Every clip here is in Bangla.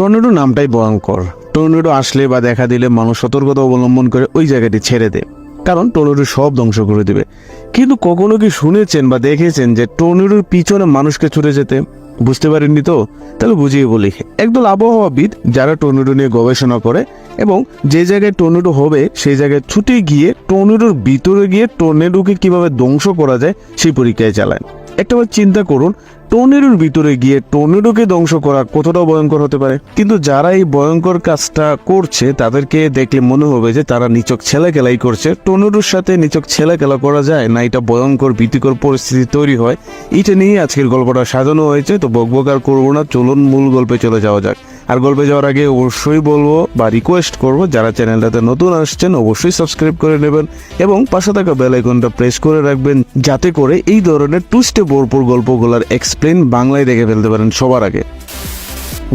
টর্নেডো নামটাই ভয়ঙ্কর। টর্নেডো আসলে বা দেখা দিলে মানুষ সতর্কতা অবলম্বন করে ওই জায়গাটি ছেড়ে দেয়। কারণ টর্নেডো সব ধ্বংস করে দেবে। কিন্তু কখনো কি শুনেছেন বা দেখেছেন যে টর্নেডোর পিছনে মানুষকে ছুটে যেতে? বুঝতে পারেননি তো? তাহলে বুঝিয়ে বলি। একদল আবহাওয়াবিদ যারা টর্নেডো নিয়ে গবেষণা করে এবং যে জায়গায় টর্নেডো হবে, সেই জায়গায় ছুটে গিয়ে টর্নেডোর ভিতরে গিয়ে টর্নেডোকে কীভাবে ধ্বংস করা যায় সেই পরীক্ষায় চালায়। একটাবার চিন্তা করুন টর্নেডোর ভিতরে গিয়ে টর্নেডোকে ধ্বংস করা কতটা ভয়ঙ্কর হতে পারে। কিন্তু যারা এই ভয়ঙ্কর কাজটা করছে, তাদেরকে দেখলে মনে হবে যে তারা নিচক ছেলে খেলাই করছে। টর্নেডোর সাথে নিচক ছেলে খেলা করা যায় না, এটা ভয়ঙ্কর, ভীতিকর পরিস্থিতি তৈরি হয়। এটা নিয়ে আজকের গল্পটা সাজানো হয়েছে, তো বকবকার করব না, চলুন মূল গল্পে চলে যাওয়া যাক। আর গল্পে যাওয়ার আগে অবশ্যই বলব বা রিকোয়েস্ট করব, যারা চ্যানেলটাতে নতুন আসছেন, অবশ্যই সাবস্ক্রাইব করে নেবেন এবং পাশে থাকা বেল আইকনটা প্রেস করে রাখবেন, যাতে করে এই ধরনের টুস্টে ভরপুর গল্পগুলোর এক্সপ্লেন বাংলায় দেখে ফেলতে পারেন সবার আগে।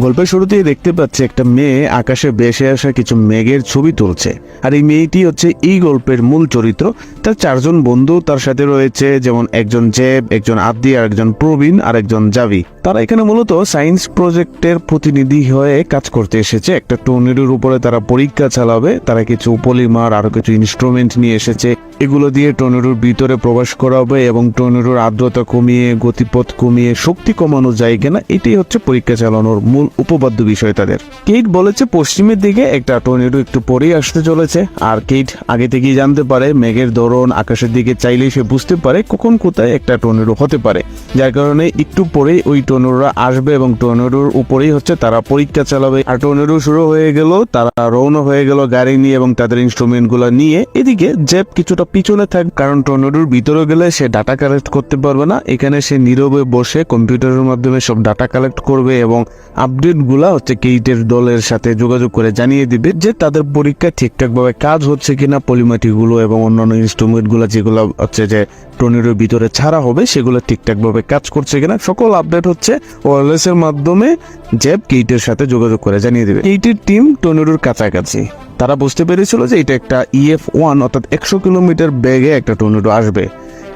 গল্পের শুরুতেই দেখতে পাচ্ছি একটা মেয়ে আকাশে বেসে আসা কিছু মেঘের ছবি তুলছে। আর এই মেয়েটি হচ্ছে এই গল্পের মূল চরিত্র। তার চারজন বন্ধু তার সাথে রয়েছে, যেমন একজন জেব, একজন আব্দি, আর একজন প্রবীণ, আর একজন জাভি। তারা এখানে মূলত সায়েন্স প্রজেক্টের প্রতিনিধি হয়ে কাজ করতে এসেছে। একটা টর্নেডোর উপরে তারা পরীক্ষা চালাবে, তারা কিছু পলিমার, আরও কিছু ইনস্ট্রুমেন্ট নিয়ে এসেছে। এগুলো দিয়ে টর্নেডোর ভিতরে প্রবেশ করা হবে এবং টর্নেডোর আর্দ্রতা কমিয়ে, গতিপথ কমিয়ে, শক্তি কমানো যায় কিনা এটাই হচ্ছে পরীক্ষা চালানোর মূল উপপাদ্য বিষয় তাদের। কেইট বলেছে, পশ্চিমের দিকে একটা টর্নেডো একটু পরেই আসতে চলেছে। আর কেইট আগে থেকেই জানতে পারে, মেঘের ধরন, আকাশের দিকে চাইলেই সে বুঝতে পারে কখন কোথায় একটা টর্নেডো হতে পারে। যার কারণে একটু পরেই ওই টর্নেডোরা আসবে এবং টর্নেডোর উপরেই হচ্ছে তারা পরীক্ষা চালাবে। আর টর্নেডো শুরু হয়ে গেল, তারা রওনা হয়ে গেল গাড়ি নিয়ে এবং তাদের ইনস্ট্রুমেন্ট নিয়ে। এদিকে জেব কিছুটা পিছনে থাক, কারণ টর্নেডোর ভিতরে গেলে সে ডাটা কালেক্ট করতে পারবে না। এখানে সে নীরবে বসে কম্পিউটারের মাধ্যমে সব ডাটা কালেক্ট করবে এবং আপডেটগুলা হচ্ছে কেইটের দলের সাথে যোগাযোগ করে জানিয়ে দিবে যে তাদের পরীক্ষা ঠিকঠাক ভাবে কাজ হচ্ছে কিনা পলিমাটি গুলো এবং অন্যান্য ইনস্ট্রুমেন্টগুলো যেগুলো হচ্ছে যে টর্নেডোর ভিতরে ছাড়া হবে, সেগুলো ঠিকঠাক ভাবে কাজ করছে কিনা, সকল আপডেট হচ্ছে ওয়ারলেস এর মাধ্যমে জেব কেইটের সাথে যোগাযোগ করে জানিয়ে দেবে। কেইটের টিম টর্নেডোর কাছাকাছি। তারা বুঝতে পেরেছিল যে এটা একটা ইএফ ওয়ান অর্থাৎ একশো কিলোমিটার বেগে একটা টর্নেডো আসবে।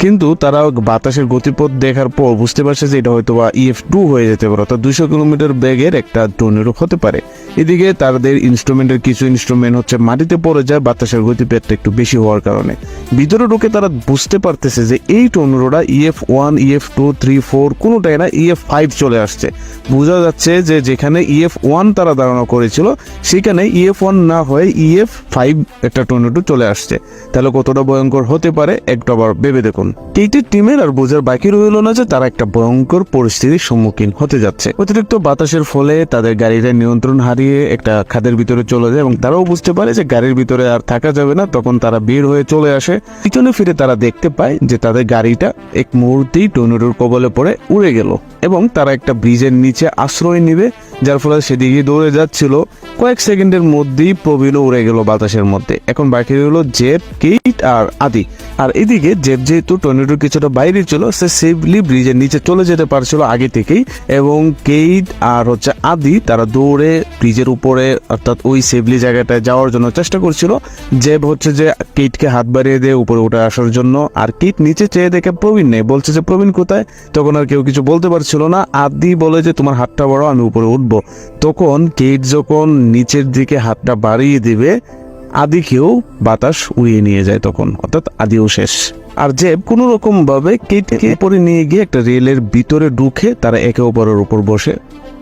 কিন্তু তারা বাতাসের গতিপথ দেখার পর বুঝতে পারছে যে এটা হয়তো বা ইএফ টু হয়ে যেতে পারে, অর্থাৎ দুইশো কিলোমিটার বেগের একটা টর্নেডো হতে পারে। এদিকে তাদের ইনস্ট্রুমেন্টের কিছু ইনস্ট্রুমেন্ট হচ্ছে মাটিতে পড়ে যায়, বাতাসের গতিপথটা একটু বেশি হওয়ার কারণে। ভিতরে ঢুকে তারা বুঝতে পারতেছে যে এই টর্নেডোটা EF one EF two three four কোনোটাই না ইএফ ফাইভ চলে আসছে। বোঝা যাচ্ছে যে যেখানে ইএফ ওয়ান তারা ধারণা করেছিল, সেখানে ইএফ ওয়ান না হয়ে ইএফ ফাইভ একটা টর্নেডো চলে আসছে। তাহলে কতটা ভয়ঙ্কর হতে পারে, একটু আবার ভেবে দেখুন। কেইটের টিমের আর বোঝার বাকি রইল না যে তারা একটা ভয়ঙ্কর পরিস্থিতির সম্মুখীন হতে যাচ্ছে। অতিরিক্ত বাতাসের ফলে তাদের গাড়িটা নিয়ন্ত্রণ হারিয়ে একটা খাদের ভিতরে চলে যায় এবং তারাও বুঝতে পারে যে গাড়ির ভিতরে আর থাকা যাবে না, তখন তারা বের হয়ে চলে আসে। পিছনে ফিরে তারা দেখতে পায় যে তাদের গাড়িটা এক মুহূর্তেই টর্নেডোর কবলে পড়ে উড়ে গেল এবং তারা একটা ব্রিজের নিচে আশ্রয় নিবে যার ফলে সেদিকে দৌড়ে যাচ্ছিল। কয়েক সেকেন্ডের মধ্যেই প্রবীণও উড়ে গেল বাতাসের মধ্যে। এখন বাকি রইল জেব কেইট আর আদি। আর এদিকে জেব যেহেতু টর্নেডোর কিছুটা বাইরে ছিল, সে সেফলি ব্রিজের নিচে চলে যেতে পারছিল আগে থেকেই। এবং কেইট আর হচ্ছে আদি, তারা দৌড়ে ব্রিজের উপরে, অর্থাৎ ওই সেফলি জায়গাটায় যাওয়ার জন্য চেষ্টা করছিল। জেব হচ্ছে যে কেইটকে হাত বাড়িয়ে দিয়ে উপরে উঠে আসার জন্য। আর কেইট নিচে চেয়ে দেখে প্রবীণ নেই। বলছে যে, প্রবীণ কোথায়? তখন আর কেউ কিছু বলতে পারছিল না। আদি বলে যে, তোমার হাতটা বড় আমি উপরে উঠবো। তখন কেট যখন নিচের দিকে হাতটা বাড়িয়ে দিবে, আদিকেও বাতাস উড়িয়ে নিয়ে যায় তখন, অর্থাৎ আদিও শেষ। আর জেব কোনো রকম ভাবে কেটকে পরে নিয়ে গিয়ে একটা রেলের ভিতরে ঢুকে তারা একে অপরের উপর বসে।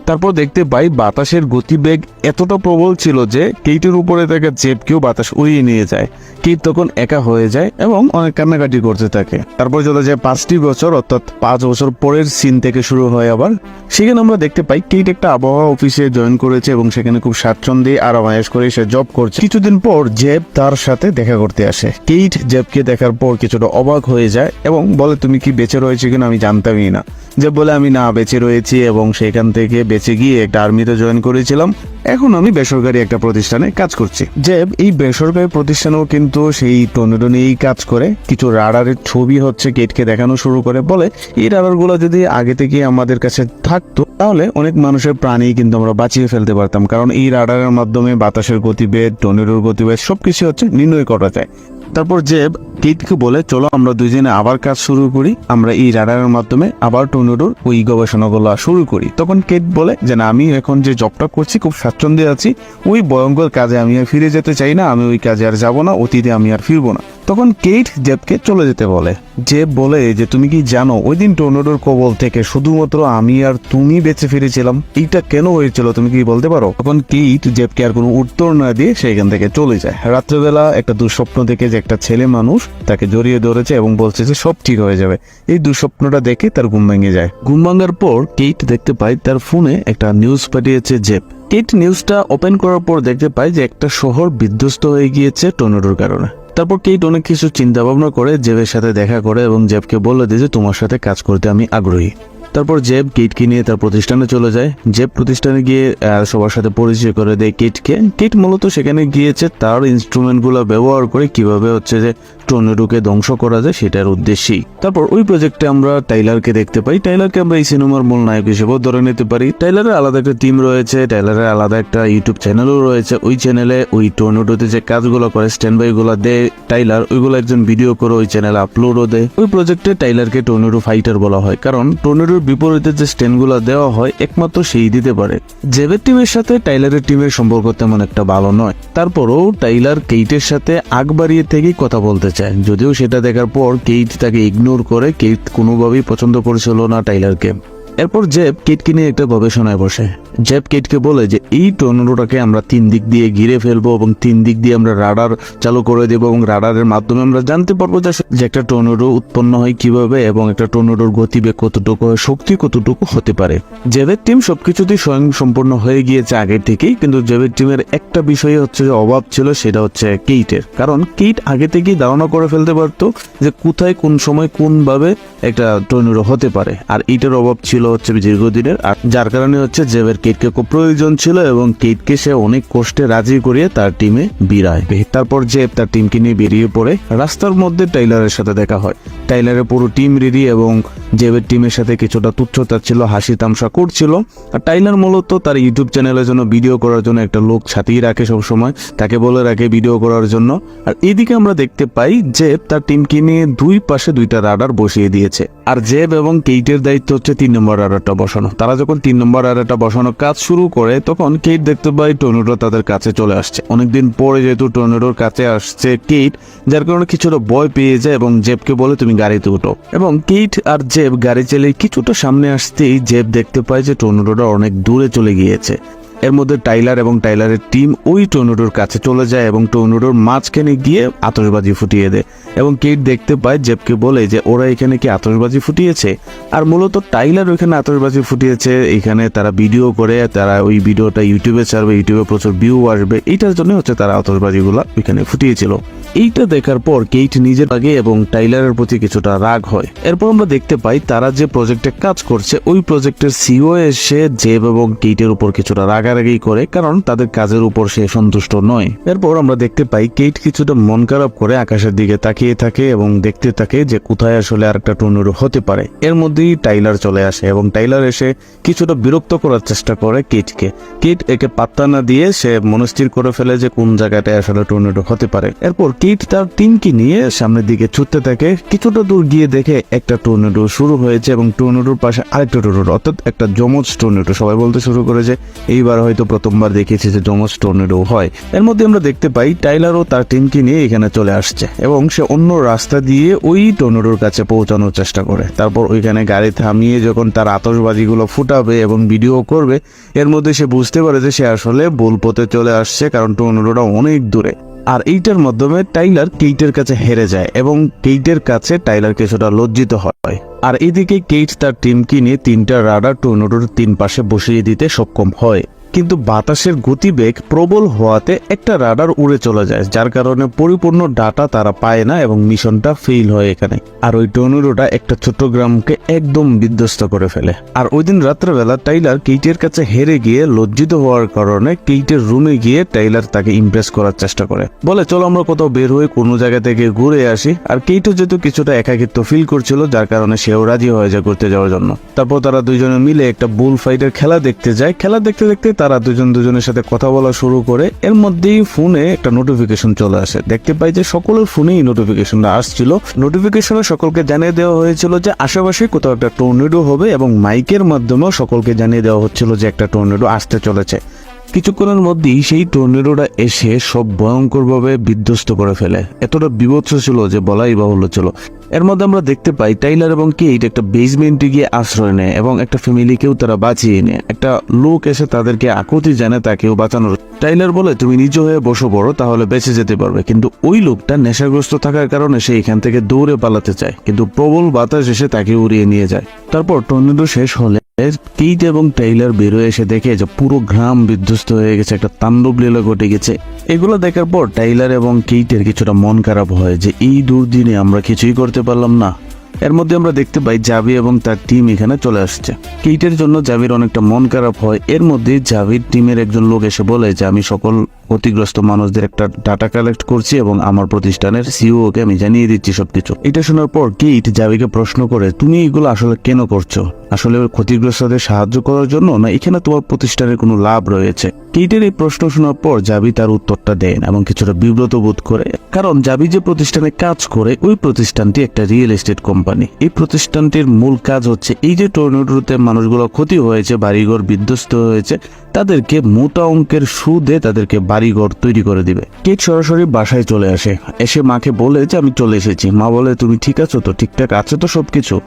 তারপর দেখতে পাই বাতাসের গতিবেগ এতটা প্রবল ছিল যে কেইটের উপরে থাকা জেবকেও বাতাস উড়িয়ে নিয়ে যায়। কেইট তখন একা হয়ে যায় এবং অনেক কান্নাকাটি করতে থাকে। তারপর চলে যায় পাঁচটি বছর, অর্থাৎ পাঁচ বছর পরের সিন থেকে শুরু হয় আবার। সেখানে আমরা দেখতে পাই কেইট একটা আবহাওয়া অফিসে জয়েন করেছে এবং সেখানে খুব স্বাচ্ছন্দ্যে আরাম আরামায়াস করে সে জব করছে। কিছুদিন পর জেব তার সাথে দেখা করতে আসে। কেইট জেবকে দেখার পর কিছুটা অবাক হয়ে যায় এবং বলে, তুমি কি বেঁচে রয়েছে কিনা আমি জানতামই না। জেব বলে, আমি না বেঁচে রয়েছি এবং সেখান থেকে বেঁচে গিয়ে একটা আর্মিতে জয়েন করেছিলাম। এখন আমি বেসরকারি একটা প্রতিষ্ঠানে কাজ করছি। জেব, এই বেসরকারি প্রতিষ্ঠানেও কিন্তু সেই টর্নেডো নিয়েই কাজ করে। কিছু রাডারের ছবি হচ্ছে কেটকে দেখানো শুরু করে। বলে, এই রাডারগুলো যদি আগে থেকে আমাদের কাছে থাকতো, তাহলে অনেক মানুষের প্রাণী কিন্তু আমরা বাঁচিয়ে ফেলতে পারতাম। কারণ এই রাডারের মাধ্যমে বাতাসের গতিবেগ, টর্নেডোর গতিবেগ সবকিছু হচ্ছে নির্ণয় করা যায়। তারপর জেব কেটকে বলে, চলো আমরা দুইজনে আবার কাজ শুরু করি। আমরা এই রাডারের মাধ্যমে আবার টর্নেডোর ওই গবেষণাগুলো শুরু করি। তখন কেট বলে, যে না, আমি এখন যে জবটা করছি, খুব স্বাচ্ছন্দ্যে আছি। ওই ভয়ঙ্কর কাজে আমি আর ফিরে যেতে চাই না। আমি ওই কাজে আর যাব না। অতীতে আমি আর ফিরবো না। তখন কেট জেবকে চলে যেতে বলে। জেব বলে যে, তুমি কি জানো, ওই দিন টর্নেডোর কবল থেকে শুধুমাত্র আমি আর তুমি বেঁচে ফিরেছিলাম? এইটা কেন হয়েছিল, তুমি কি বলতে পারো? তখন কেট জেবকে আর কোনো উত্তর না দিয়ে সেখান থেকে চলে যায়। রাত্রেবেলা একটা দুঃস্বপ্ন দেখে যে, একটা ছেলে মানুষ তাকে জড়িয়ে ধরেছে এবং বলছে যে, সব ঠিক হয়ে যাবে। এই দুঃস্বপ্নটা দেখে তার ঘুম ভেঙে যায়। ঘুম ভাঙার পর কেট দেখতে পায় তার ফোনে একটা নিউজ পাঠিয়েছে জেব। কেট নিউজটা ওপেন করার পর দেখতে পায় যে, একটা শহর বিধ্বস্ত হয়ে গিয়েছে টর্নেডোর কারণে। তারপর কেট অনেক কিছু চিন্তা ভাবনা করে জেবের সাথে দেখা করে এবং জেবকে বলে দিয়ে যে তোমার সাথে কাজ করতে আমি আগ্রহী। তারপর জেব কেটকে নিয়ে তার প্রতিষ্ঠানে চলে যায়। জেব প্রতিষ্ঠানে গিয়ে সবার সাথে পরিচয় করে দেয় কেটকে কেট মূলত সেখানে গিয়েছে তার ইনস্ট্রুমেন্টগুলো ব্যবহার করে কীভাবে হচ্ছে যে টর্নেডোকে ধ্বংস করা যায়, সেটার উদ্দেশ্যেই। তারপর ওই প্রজেক্টে আমরা টাইলারকে দেখতে পাই। টাইলারকে আমরা এই সিনেমার মূল নায়ক হিসেবেও ধরে নিতে পারি। টাইলারের আলাদা একটা টিম রয়েছে টাইলারের আলাদা একটা ইউটিউব চ্যানেলও রয়েছে। ওই চ্যানেলে ওই টর্নেডোতে যে কাজগুলো করে স্ট্যান্ড বাই গুলো দেয় টাইলার ওইগুলো একজন ভিডিও করে ওই চ্যানেলে আপলোডও দেয়। ওই প্রজেক্টে টাইলারকে টর্নেডো ফাইটার বলা হয়। কারণ টর্নেডোর বিপরীতে যে স্ট্যান্ডগুলো দেওয়া হয়, একমাত্র সেই দিতে পারে। জেবের টিমের সাথে টাইলারের টিমের সম্পর্ক তেমন একটা ভালো নয়। তারপরও টাইলার কেইটের সাথে আগ বাড়িয়ে থেকেই কথা বলতে চায়। যদিও সেটা দেখার পর কেইট তাকে ইগনোর করে কেইট কোনোভাবেই পছন্দ করেছিল না টাইলারকে। এরপর জেব কেটকে নিয়ে একটা গবেষণায় বসে। জেব কেটকে বলে যে, এই টর্নেডোটাকে আমরা তিন দিক দিয়ে ঘিরে ফেলব এবং তিন দিক দিয়ে আমরা রাডার চালু করে দেবো এবং রাডারের মাধ্যমে আমরা জানতে পারব যে একটা টর্নেডো উৎপন্ন হয় কীভাবে এবং একটা টর্নেডোর গতিবেগ কতটুকু হয় শক্তি কতটুকু হতে পারে। জেবের টিম সবকিছুতেই স্বয়ং সম্পূর্ণ হয়ে গিয়েছে আগের থেকেই, কিন্তু জেবের টিমের একটা বিষয় হচ্ছে যে অভাব ছিল, সেটা হচ্ছে কেইটের। কারণ কেইট আগে থেকেই ধারণা করে ফেলতে পারতো যে, কোথায়, কোন সময়, কোনভাবে একটা টর্নেডো হতে পারে। আর এইটার অভাব ছিল হচ্ছে দীর্ঘদিনের, আর যার কারণে হচ্ছে জেবের কেটকে খুব প্রয়োজন ছিল এবং কেটকে সে অনেক কষ্টে রাজি করিয়ে তার টিমে বিরায়। তারপর জেব তার টিমকে নিয়ে বেরিয়ে পড়ে, রাস্তার মধ্যে টাইলারের সাথে দেখা হয়। টাইলারের পুরো টিম রেডি এবং জেবের টিমের সাথে কিছুটা তুচ্ছতা ছিল, হাসি তামসা করছিল। আর টাইলার মূলত তার ইউটিউব চ্যানেলের জন্য ভিডিও করার জন্য একটা লোক সাথেই রাখে সব সময় তাকে বলে রাখে ভিডিও করার জন্য। আর এদিকে আমরা দেখতে পাই জেব তার টিমকে নিয়ে দুই পাশে দুইটা রাডার বসিয়ে দিয়েছে। আর জেব এবং কেইটের দায়িত্ব হচ্ছে তিন নম্বর রাডারটা বসানো। তারা যখন তিন নম্বর রাডারটা বসানোর কাজ শুরু করে তখন কেট দেখতে পাই টর্নেডো তাদের কাছে চলে আসছে। অনেকদিন পরে যেহেতু টর্নেডোর কাছে আসছে কেট যার কারণে কিছুটা ভয় পেয়ে যায় এবং জেবকে বলে, তুমি গাড়িতে উঠো। এবং কেট আর জেব গাড়ি চালিয়ে কিছুটা সামনে আসতেই জেব দেখতে পায় যে টর্নেডোটা অনেক দূরে চলে গিয়েছে। এর মধ্যে টাইলার এবং টাইলারের টিম ওই টর্নেডোর কাছে চলে যায় এবং টর্নেডোর মাঝখানে গিয়ে আতশবাজি ফুটিয়ে দেয়। এবং কেট দেখতে পায় জেবকে বলে যে, ওরা এখানে কি আতশবাজি ফুটিয়েছে? আর মূলত টাইলার ওইখানে আতশবাজি ফুটিয়েছে। এখানে তারা ভিডিও করে, তারা ওই ভিডিওটা ইউটিউবে ছাড়বে, ইউটিউবে প্রচুর ভিউ আসবে। এইটার জন্য হচ্ছে তারা আতশবাজিগুলো ওইখানে ফুটিয়েছিল। এইটা দেখার পর কেইট নিজের আগে এবং টাইলারের প্রতি কিছুটা রাগ হয়। এরপর আমরা দেখতে পাই তারা যে প্রজেক্টে কাজ করছে, ওই প্রজেক্টের সিও এসে জেব এবং কেইটের উপর কিছুটা রাগারাগি করে, কারণ তাদের কাজের উপর সে সন্তুষ্ট নয়। এরপর আমরা দেখতে পাই কেইট কিছুটা মন খারাপ করে আকাশের দিকে তাকিয়ে থাকে এবং দেখতে থাকে যে কোথায় আসলে আর একটা হতে পারে। এর মধ্যেই টাইলার চলে আসে এবং টাইলার এসে কিছুটা বিরক্ত করার চেষ্টা করে কেটকে কেট একে পাত্তা না দিয়ে সে মনস্থির করে ফেলে যে কোন জায়গাটায় আসলে টর্নেডো হতে পারে। এরপর কিট তার টিমকে নিয়ে সামনের দিকে ছুটতে থাকে। কিছুটা দূর গিয়ে দেখে একটা টর্নেডো শুরু হয়েছে এবং টর্নেডোর পাশে আরেকটা টর্নেডো, অর্থাৎ একটা জমজ টর্নেডো। সবাই বলতে শুরু করেছে, এইবার হয়তো প্রথমবার দেখেছি যে জমজ টর্নেডো হয়। এর মধ্যে আমরা দেখতে পাই, টাইলারও তার টিমকে নিয়ে এখানে চলে আসছে এবং সে অন্য রাস্তা দিয়ে ওই টর্নেডোর কাছে পৌঁছানোর চেষ্টা করে। তারপর ওইখানে গাড়ি থামিয়ে যখন তার আতশবাজিগুলো ফুটাবে এবং ভিডিও করবে, এর মধ্যে সে বুঝতে পারে যে সে আসলে ভুল পথে চলে আসছে, কারণ টর্নেডোটা অনেক দূরে। আর এইটার মাধ্যমে টাইলার কেইটের কাছে হেরে যায় এবং কেইটের কাছে টাইলার কিছুটা লজ্জিত হয়। আর এদিকে কেইট তার টিমকে নিয়ে তিনটা রাডার টুর্নোডোর তিন পাশে বসিয়ে দিতে সক্ষম হয়। কিন্তু বাতাসের গতিবেগ প্রবল হওয়াতে একটা রাডার উড়ে চলে যায়, যার কারণে পরিপূর্ণ ডাটা তারা পায় না এবং মিশনটা ফেল হয় এখানে। আর ওই টর্নেডোটা একটা ছোট্ট গ্রামকে একদম বিধ্বস্ত করে ফেলে। আর ওই দিন রাত্রেবেলা টাইলার কেইটের কাছে হেরে গিয়ে লজ্জিত হওয়ার কারণে কেইটের রুমে গিয়ে টাইলার তাকে ইমপ্রেস করার চেষ্টা করে। বলে, চলো আমরা কোথাও বের হয়ে কোনো জায়গা থেকে ঘুরে আসি। আর কেইটও যেহেতু কিছুটা একাকিত্ব ফিল করছিল, যার কারণে সেও রাজি হয়ে যায় ঘুরতে যাওয়ার জন্য। তারপর তারা দুইজনে মিলে একটা বুল ফাইটের খেলা দেখতে যায়। খেলা দেখতে দেখতে তারা দুজন দুজনের সাথে কথা বলা শুরু করে, এর মধ্যেই ফোনে একটা নোটিফিকেশন চলে আসে। দেখতে পাই যে সকলের ফোনেই নোটিফিকেশনটা আসছিল। নোটিফিকেশনে সকলকে জানিয়ে দেওয়া হয়েছিল যে আশেপাশে কোথাও একটা টর্নেডো হবে এবং মাইকের মাধ্যমেও সকলকে জানিয়ে দেওয়া হচ্ছিল যে একটা টর্নেডো আসতে চলেছে। কিছুক্ষণের মধ্যেই সেই টর্নেডোটা এসে সব ভয়ঙ্করভাবে বিধ্বস্ত করে ফেলে। এতটা বিভৎস ছিল যে বলাই বাহুল্য ছিল। এর মধ্যে আমরা দেখতে পাই টাইলার এবং কেইট একটা বেসমেন্টে গিয়ে আশ্রয় নেয় এবং একটা ফ্যামিলিকেও তারা বাঁচিয়ে নেয়। একটা লোক এসে তাদেরকে আকুতি জানে তাকেও বাঁচানোর। টাইলার বলে, তুমি নিজ হয়ে বসো বড়, তাহলে বেঁচে যেতে পারবে। কিন্তু ওই লোকটা নেশাগ্রস্ত থাকার কারণে সে এখান থেকে দৌড়ে পালাতে চায়। কিন্তু প্রবল বাতাস এসে তাকে উড়িয়ে নিয়ে যায়। তারপর টর্নেডো শেষ হলে কেইট এবং টাইলার বেরোয় এসে দেখে যে পুরো গ্রাম বিধ্বস্ত হয়ে গেছে, একটা তাণ্ডব লীলা ঘটে গেছে। এগুলো দেখার পর টাইলার এবং কেইটের কিছুটা মন খারাপ হয় যে এই দুর্দিনে আমরা কিছুই করতে পারলাম না। এর মধ্যে আমরা দেখতে পাই জাভি এবং তার টিম এখানে চলে আসছে। কেইটের জন্য জাভির অনেকটা মন খারাপ হয়। এর মধ্যে জাভির টিমের একজন লোক এসে বলে যে, আমি সকল ক্ষতিগ্রস্ত মানুষদের একটা ডাটা কালেক্ট করছি এবং আমার প্রতিষ্ঠানের সিও কে আমি জানিয়ে দিচ্ছি সবকিছু। এটা শোনার পর কেইট জাবিকে প্রশ্ন করে, তুমি এগুলো আসলে কেন করছ? আসলে ক্ষতিগ্রস্তদের সাহায্য করার জন্য না এখানে তোমার প্রতিষ্ঠানের কোনো লাভ রয়েছে? কেইটের এই প্রশ্ন শোনার পর জাবি তার উত্তরটা দেন এবং কিছুটা বিব্রত বোধ করে, কারণ জাবি যে প্রতিষ্ঠানে কাজ করে, ওই প্রতিষ্ঠানটি একটা রিয়েল এস্টেট কোম্পানি এই প্রতিষ্ঠানটির মূল কাজ হচ্ছে, এই যে টর্নেডোতে মানুষগুলো ক্ষতি হয়েছে, বাড়িঘর বিধ্বস্ত হয়েছে তাদেরকে মোটা অঙ্কের সুদে তাদেরকে বাড়িঘর তৈরি করে দিবে। কেট সরাসরি বাসায় চলে আসে। এসে মাকে বলে যে, আমি চলে এসেছি। মা বলে, তুমি ঠিক আছো তো? ঠিকঠাক আছে তো সবকিছু?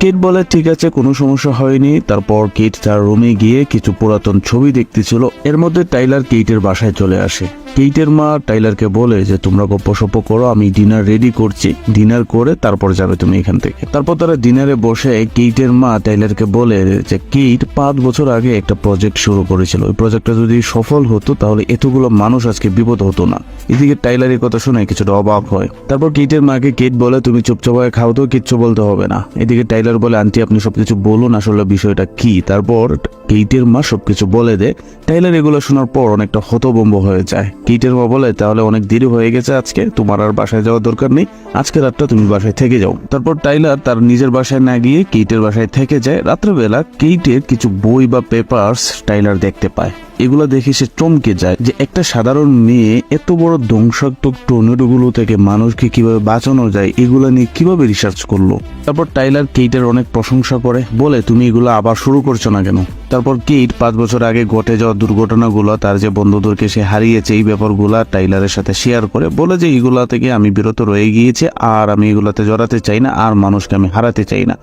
কেট বলে, ঠিক আছে, কোনো সমস্যা হয়নি। তারপর কেট তার রুমে গিয়ে কিছু পুরাতন ছবি দেখতেছিল। এর মধ্যে টাইলার কেইটের বাসায় চলে আসে। কেইটের মা টাইলারকে বলে যে, তোমরা গপ্প সপ্প করো, আমি ডিনার রেডি করছি। ডিনার করে তারপর যাবে তুমি এখান থেকে। তারপর তারা ডিনারে বসে কেইটের মা টাইলারকে বলে যে, কেইট, পাঁচ বছর আগে একটা প্রজেক্ট শুরু করেছিল। ওই প্রজেক্টটা যদি সফল হতো, তাহলে এতগুলো মানুষ আজকে বিপদ হতো না। এদিকে টাইলারের কথা শুনে কিছুটা অবাক হয়। তারপর কেইটের মাকে কেট বলে, তুমি চুপচাপ খাও তো, কিচ্ছু বলতে হবে না। এদিকে টাইলার বলে, আন্টি, আপনি সবকিছু বলুন আসলে বিষয়টা কি? তারপর কেইটের মা সবকিছু বলে দেয়। টাইলার এগুলো শোনার পর অনেকটা হতবম্ব হয়ে যায়। কেইটের মা বলে, তাহলে অনেক দেরি হয়ে গেছে আজকে, তোমার আর বাসায় যাওয়ার দরকার নেই। আজকে রাতটা তুমি বাসায় থেকে যাও। তারপর টাইলার তার নিজের বাসায় না গিয়ে কেইটের বাসায় থেকে যায়। রাত্রেবেলা কেইটের কিছু বই বা পেপারস টাইলার দেখতে পায়। এগুলো দেখে সে চমকে যায় যে একটা সাধারণ মেয়ে এত বড় ধ্বংসাত্মক টর্নেডো গুলো থেকে মানুষকে কীভাবে বাঁচানো যায়, এগুলো নিয়ে কীভাবে রিসার্চ করল? তারপর টাইলার কেইটের অনেক প্রশংসা করে, বলে, তুমি এগুলো আবার শুরু করছ না কেন? তারপর কেইট পাঁচ বছর আগে ঘটে যাওয়া দুর্ঘটনাগুলো, তার যে বন্ধুদেরকে সে হারিয়েছে, এই ব্যাপারগুলা টাইলারের সাথে শেয়ার করে, বলে যে, এগুলা থেকে আমি বিরত রয়ে গিয়েছে, আর আমি এগুলাতে জড়াতে চাই না, আর মানুষকে আমি হারাতে চাই না।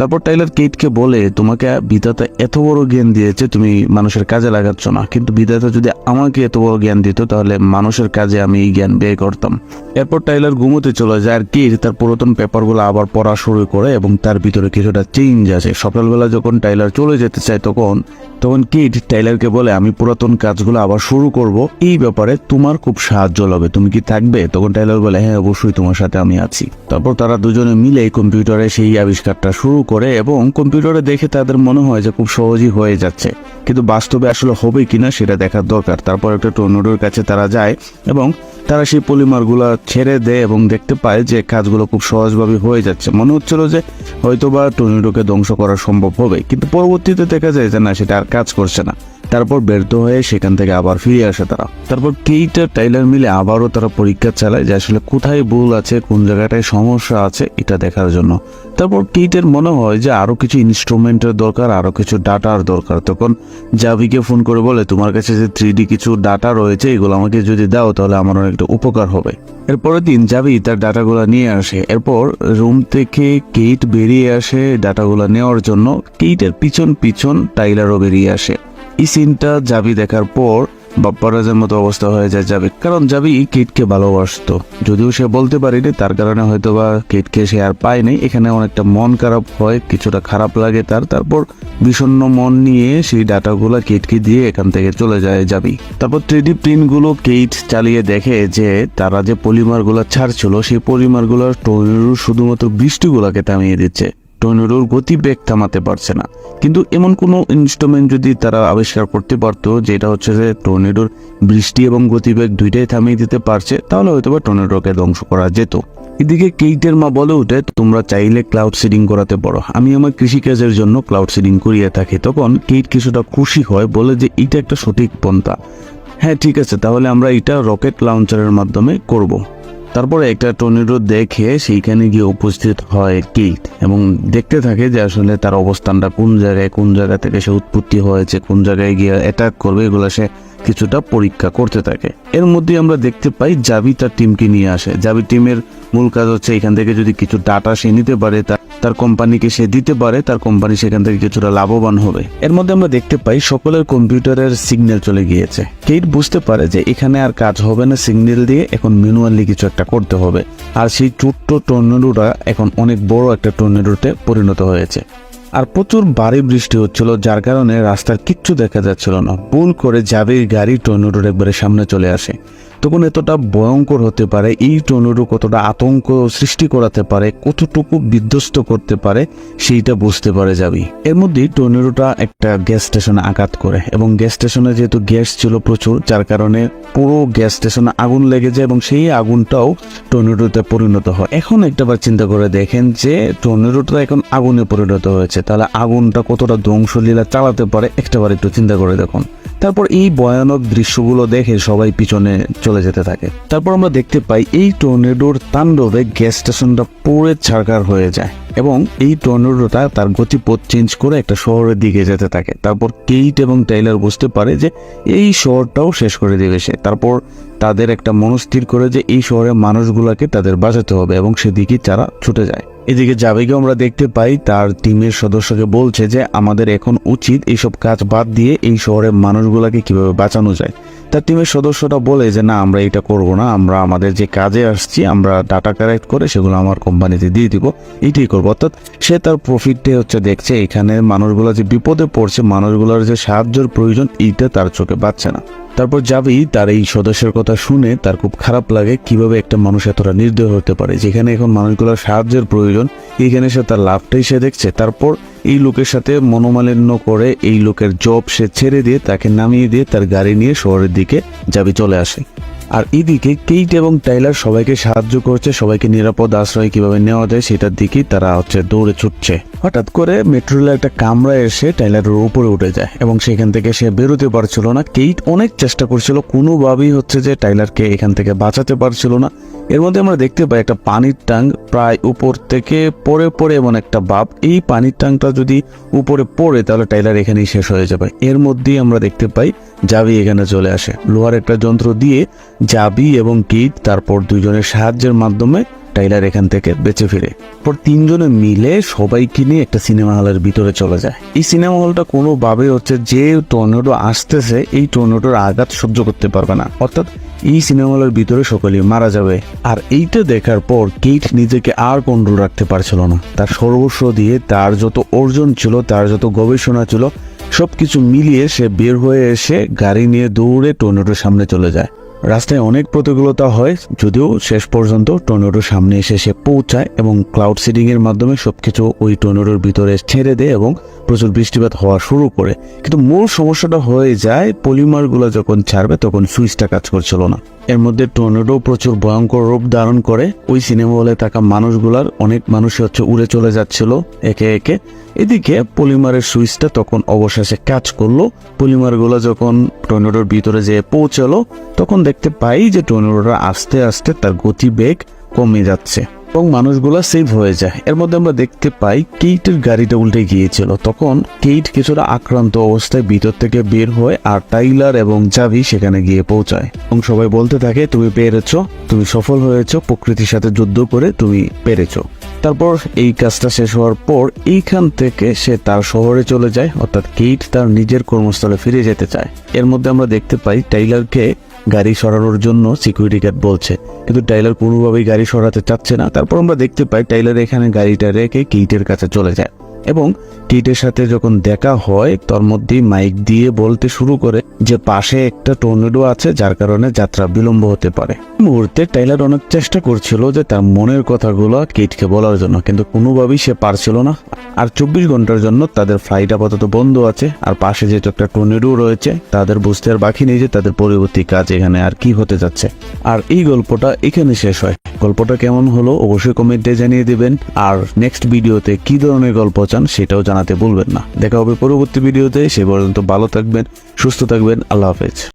তারপর টাইলার কেটকে বলে, তোমাকে বিধাতা এত বড় জ্ঞান দিয়েছে, তুমি মানুষের কাজে লাগাচ্ছ না। কিন্তু বিধাতা যদি আমাকে এত বড় জ্ঞান দিত, তাহলে মানুষের কাজে আমি এই জ্ঞান ব্যয় করতাম। এরপর টাইলার ঘুমোতে চলে যায়, আর কিট তার পুরাতন পেপারগুলো আবার পড়া শুরু করে এবং তার ভিতরে কিছুটা চেঞ্জ আছে সকালবেলা যখন টাইলার চলে যেতে চায়, তখন তখন কিট টাইলারকে বলে, আমি পুরাতন কাজগুলো আবার শুরু করব। এই ব্যাপারে তোমার খুব সাহায্য হবে তুমি কি থাকবে? তখন টাইলার বলে হ্যাঁ অবশ্যই তোমার সাথে আমি আছি। তারপর তারা দুজনে মিলে কম্পিউটারে সেই আবিষ্কারটা শুরু করে এবং কম্পিউটারে দেখে তাদের মনে হয় যে খুব সহজই হয়ে যাচ্ছে। কিন্তু বাস্তবে আসলে হবে কিনা সেটা দেখার দরকার। তারপর একটা টর্নেডোর কাছে তারা যায় এবং তারা সেই পলিমারগুলো ছেড়ে দেয় এবং দেখতে পায় যে কাজগুলো খুব সহজভাবে হয়ে যাচ্ছে। মনে হচ্ছিল যে হয়তোবা টর্নেডোকে ধ্বংস করা সম্ভব হবে, কিন্তু পরবর্তীতে দেখা যায় যে না, সেটা আর কাজ করছে না। তারপর ব্যর্থ হয়ে সেখান থেকে আবার ফিরে আসে তারা। তারপর কেইটা টাইলার মিলে আবারও তারা পরীক্ষা চালায় যে আসলে কোথায় ভুল আছে, কোন জায়গাটায় সমস্যা আছে, এটা দেখার জন্য। তারপর কেইটের মনে হয় যে আরও কিছু ইনস্ট্রুমেন্টের দরকার, আরও কিছু ডাটার দরকার। তখন জাভিকে ফোন করে বলে, তোমার কাছে যে থ্রি কিছু ডাটা রয়েছে, এগুলো আমাকে যদি দাও, তাহলে আমার অনেকটা উপকার হবে। এরপরের দিন জাভি তার ডাটাগুলো নিয়ে আসে। এরপর রুম থেকে কেইট বেরিয়ে আসে ডাটাগুলো নেওয়ার জন্য। কেইটের পিছন পিছন টাইলারও বেরিয়ে আসে। এই সিনটা জাবি দেখার পর বাপ্পারাজের মতো অবস্থা হয়ে যায় যাবে কারণ জাবি কিটকে ভালোবাসতো। যদিও সে বলতে পারিনি, তার কারণে হয়তো বা কিটকে সে আর পায়নি এখানে অনেকটা মন খারাপ হয়, কিছুটা খারাপ লাগে তার। তারপর বিষণ্ণ মন নিয়ে সেই ডাটাগুলো কিটকে দিয়ে এখান থেকে চলে যায় যাবি তারপর থ্রিডি প্রিন্টগুলো কেট চালিয়ে দেখে যে তারা যে পলিমারগুলো ছাড়ছিল, সেই পলিমারগুলো টর্নেডো শুধুমাত্র বৃষ্টিগুলোকে থামিয়ে দিচ্ছে। টর্নেডোর গতিবেগ থামাতে পারছে না। কিন্তু এমন কোনো ইনস্ট্রুমেন্ট যদি তারা আবিষ্কার করতে পারতো যেটা হচ্ছে যে টর্নেডোর বৃষ্টি এবং গতিবেগ দুইটাই থামিয়ে দিতে পারছে, তাহলে হয়তো বা টর্নেডোকে ধ্বংস করা যেত। এদিকে কেইটের মা বলে উঠে তোমরা চাইলে ক্লাউড সিডিং করাতে পারো। আমি আমার কৃষিকাজের জন্য ক্লাউড সিডিং করিয়ে থাকি। তখন কেইট কিছুটা খুশি হয়, বলে যে এটা একটা সঠিক পন্থা। হ্যাঁ ঠিক আছে, তাহলে আমরা এটা রকেট লঞ্চারের মাধ্যমে করব। তারপরে একটা টর্নেডো দেখে সেইখানে গিয়ে উপস্থিত হয় কিট এবং দেখতে থাকে যে আসলে তার অবস্থানটা কোন জায়গায়, কোন জায়গা থেকে সে উৎপত্তি হয়েছে, কোন জায়গায় গিয়ে অ্যাটাক করবে এগুলো সে কিছুটা পরীক্ষা করতে থাকে। এর মধ্যে আমরা দেখতে পাই জাবি তার টিমকে নিয়ে আসে। জাবি টিমের মূল কাজ হচ্ছে এখান থেকে যদি কিছু ডাটা সে নিতে পারে, তা- তার কোম্পানিকে সে দিতে পারে, তার কোম্পানি সেখান থেকে কিছুটা লাভবান হবে। এর মধ্যে আমরা দেখতে পাই সকলের কম্পিউটারের সিগন্যাল চলে গিয়েছে। কেট বুঝতে পারে যে এখানে আর কাজ হবে না সিগন্যাল দিয়ে, এখন ম্যানুয়ালি কিছু একটা করতে হবে। আর সেই ছোট্ট টর্নেডোটা এখন অনেক বড় একটা টর্নেডোতে পরিণত হয়েছে। আর প্রচুর ভারী বৃষ্টি হচ্ছিল, যার কারণে রাস্তার কিচ্ছু দেখা যাচ্ছিল না। ভুল করে যাবে গাড়ি, টর্নেডোর একবারে সামনে চলে আসে। তখন এতটা ভয়ঙ্কর হতে পারে, এই টর্নেডো কতটা আতঙ্ক সৃষ্টি করাতে পারে, কতটুকু বিধ্বস্ত করতে পারে, সেইটা বুঝতে পারে যাবি। এর মধ্যেই টর্নেডোটা একটা গ্যাস স্টেশনে আঘাত করে এবং গ্যাস স্টেশনে যেহেতু গ্যাস ছিল প্রচুর, যার কারণে পুরো গ্যাস স্টেশনে আগুন লেগে যায় এবং সেই আগুনটাও টর্নেডোতে পরিণত হয়। এখন একটাবার চিন্তা করে দেখেন যে টর্নেডোটা এখন আগুনে পরিণত হয়েছে, তাহলে আগুনটা কতটা ধ্বংসলীলা চালাতে পারে, একটাবার একটু চিন্তা করে দেখুন। তারপর এই ভয়ানক দৃশ্যগুলো দেখে সবাই পিছনে চলে যেতে থাকে। তারপর আমরা দেখতে পাই এই টর্নেডোর তাণ্ডবে গ্যাস স্টেশনটা পুরে ছাড়কার হয়ে যায় এবং এই টর্নেডোটা তার গতিপথ চেঞ্জ করে একটা শহরের দিকে যেতে থাকে। তারপর কেইট এবং টাইলার বুঝতে পারে যে এই শহরটাও শেষ করে দেবে সে। তারপর তাদের একটা মনস্থির করে যে এই শহরের মানুষগুলোকে তাদের বাঁচাতে হবে এবং সেদিকে তারা ছুটে যায়। এদিকে জাবেকে আমরা দেখতে পাই, তার টিমের সদস্যকে বলছে যে, আমাদের এখন উচিত এইসব কাজ বাদ দিয়ে এই শহরের মানুষগুলোকে কীভাবে বাঁচানো যায়। তার টিমের সদস্যরা বলে যে, না, আমরা এটা করব না, আমরা আমাদের যে কাজে আসছি, আমরা ডাটা কালেক্ট করে সেগুলো আমার কোম্পানিতে দিয়ে দিব এইটাই করব। অর্থাৎ সে তার প্রফিটটাই হচ্ছে দেখছে, এখানে মানুষগুলো যে বিপদে পড়ছে, মানুষগুলোর যে সাহায্যের প্রয়োজন, এইটা তার চোখে পাচ্ছে না। তারপর যাবি, তার এই সদস্যের কথা শুনে তার খুব খারাপ লাগে কীভাবে একটা মানুষ এতটা নির্দয় হতে পারে। যেখানে এখন মানুষগুলোর সাহায্যের প্রয়োজন এইখানে সে তার লাভটাই সে দেখছে। তারপর এই লোকের সাথে মনোমালিন্য করে এই লোকের জব সে ছেড়ে দিয়ে তাকে নামিয়ে দিয়ে তার গাড়ি নিয়ে শহরের দিকে যাবি, চলে আসে। আর এদিকে কেইট এবং টাইলার সবাইকে সাহায্য করছে, সবাইকে নিরাপদ আশ্রয় কীভাবে নেওয়া যায় সেটার দিকেই তারা হচ্ছে দৌড়ে ছুটছে। হঠাৎ করে মেট্রো রেলের একটা কামরা এসে টাইলারের উপরে উঠে যায় এবং সেখান থেকে সে বেরোতে পারছিল না। কেইট অনেক চেষ্টা করছিল, কোনোভাবেই হচ্ছে যে টাইলারকে এখান থেকে বাঁচাতে পারছিল না। এর মধ্যে আমরা দেখতে পাই একটা পানির ট্যাঙ্ক প্রায় উপর থেকে পরে পড়ে এমন একটা বাপ। এই পানির ট্যাঙ্কটা যদি উপরে পড়ে, তাহলে টাইলার এখানেই শেষ হয়ে যাবে। এর মধ্যেই আমরা দেখতে পাই জাবি এখানে চলে আসে। লোহার একটা যন্ত্র দিয়ে জাবি এবং কিট তারপর দুইজনের সাহায্যের মাধ্যমে টাইলার এখান থেকে বেঁচে ফিরে। পর তিনজনে মিলে সবাইকে নিয়ে একটা সিনেমা হলের ভিতরে চলে যায়। এই সিনেমা হলটা কোনোভাবে হচ্ছে যে টর্নেডো আসতেছে, এই টর্নেডোর আঘাত সহ্য করতে পারবে না। অর্থাৎ এই সিনেমা হলের ভিতরে সকলেই মারা যাবে। আর এইটা দেখার পর কেট নিজেকে আর কন্ট্রোল রাখতে পারছিল না। তার সর্বস্ব দিয়ে তার যত অর্জন ছিল, তার যত গবেষণা ছিল, সবকিছু মিলিয়ে সে বের হয়ে এসে গাড়ি নিয়ে দৌড়ে টর্নেডোর সামনে চলে যায়। রাস্তায় অনেক প্রতিকূলতা হয়, যদিও শেষ পর্যন্ত টর্নেডোর সামনে এসে সে পৌঁছায় এবং ক্লাউড সিডিং এর মাধ্যমে সবকিছু ওই টর্নেডোর ভিতরে ছেড়ে দেয় এবং প্রচুর বৃষ্টিপাত হওয়া শুরু করে। কিন্তু মূল সমস্যাটা হয়ে যায়, পলিমারগুলো যখন ছাড়বে তখন সুইচটা কাজ করছিল না। এর মধ্যে টর্নেডো প্রচুর ভয়ঙ্কর রূপ ধারণ করে। ওই সিনেমা হলে থাকা মানুষগুলার অনেক মানুষ হচ্ছে উড়ে চলে যাচ্ছিল একে একে। এদিকে পলিমারের সুইচটা তখন অবশেষে কাজ করল। পলিমারগুলো যখন টর্নেডোর ভিতরে যেয়ে পৌঁছালো, তখন দেখতে পাই যে টর্নেডোটা আস্তে আস্তে তার গতিবেগ কমে যাচ্ছে। এবং মানুষগুলা সেভ হয়ে যায়। এর মধ্যে আমরা দেখতে পাই, কেইটের গাড়িটা উল্টে গিয়েছিল। তখন কেইট কিছুটা আক্রান্ত অবস্থায় ভিতর থেকে বের হয় আর টাইলার এবং জাভি সেখানে গিয়ে পৌঁছায়। এবং সবাই বলতে থাকে, তুমি পেরেছ, তুমি সফল হয়েছো, প্রকৃতির সাথে যুদ্ধ করে তুমি পেরেছ। তারপর এই কাজটা শেষ হওয়ার পর এইখান থেকে সে তার শহরে চলে যায়, অর্থাৎ কেইট তার নিজের কর্মস্থলে ফিরে যেতে চায়। এর মধ্যে আমরা দেখতে পাই, টাইলারকে গাড়ি সরানোর জন্য সিকিউরিটি গার্ড বলছে। কিন্তু টাইলার কোনোভাবেই গাড়ি সরাতে চাচ্ছে না। তারপর আমরা দেখতে পাই টাইলার এখানে গাড়িটা রেখে কেইটের কাছে চলে যায়। এবং কিটের সাথে যখন দেখা হয়, তার মধ্যেই মাইক দিয়ে বলতে শুরু করে যে পাশে একটা টর্নেডো আছে, যার কারণে যাত্রা বিলম্ব হতে পারে। মুহূর্তে টাইলার অনেক চেষ্টা করছিল যে তার মনের কথাগুলো কিটকে বলার জন্য, কিন্তু কোনোভাবেই সে পারছিল না। আর চব্বিশ ঘণ্টার জন্য তাদের ফ্লাইট আপাতত বন্ধ আছে, আর পাশে যেহেতু একটা টর্নেডো রয়েছে, তাদের বুঝতে আর বাকি নেই যে তাদের পরবর্তী কাজ এখানে আর কি হতে যাচ্ছে। আর এই গল্পটা এখানে শেষ হয়। গল্পটা কেমন হলো অবশ্যই কমেন্টে জানিয়ে দিবেন। আর নেক্সট ভিডিওতে কি ধরনের গল্প চান সেটাও জানাতে ভুলবেন না। দেখা হবে পরবর্তী ভিডিওতে, সে পর্যন্ত ভালো থাকবেন, সুস্থ থাকবেন, আল্লাহ হাফেজ।